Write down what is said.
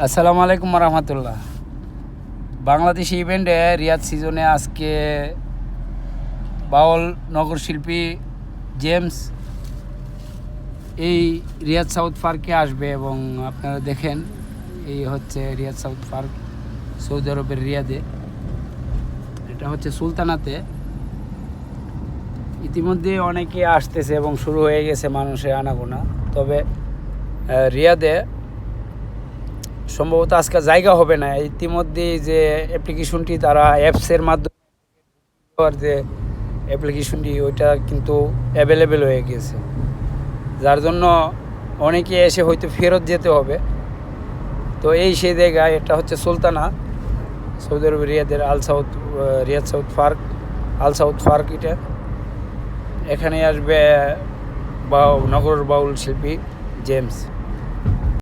আসসালামু আলাইকুম রহমতুল্লাহ বাংলাদেশি ইভেন্টে রিয়াদ সিজনে আজকে বাউল নগর শিল্পী জেমস এই রিয়াদ সাউথ পার্কে আসবে এবং আপনারা দেখেন, এই হচ্ছে রিয়াদ সাউথ পার্ক সৌদি আরবের রিয়াদে। এটা হচ্ছে সুলতানাতে। ইতিমধ্যে অনেকে আসতেছে এবং শুরু হয়ে গেছে মানুষের আনাগোনা। তবে রিয়াদে সম্ভবত আজকে জায়গা হবে না। ইতিমধ্যে যে অ্যাপ্লিকেশনটি তারা অ্যাপসের মাধ্যমে যে অ্যাপ্লিকেশনটি ওইটা কিন্তু অ্যাভেলেবেল হয়ে গেছে। যার জন্য অনেকে এসে হয়তো ফেরত যেতে হবে। তো এই সেই জায়গায় এটা হচ্ছে সুলতানা, সৌদি আরব রিয়াদের Al South Riyadh South Park, Al South Park এটা। এখানে আসবে বা নগর বাউল শিল্পী জেমস।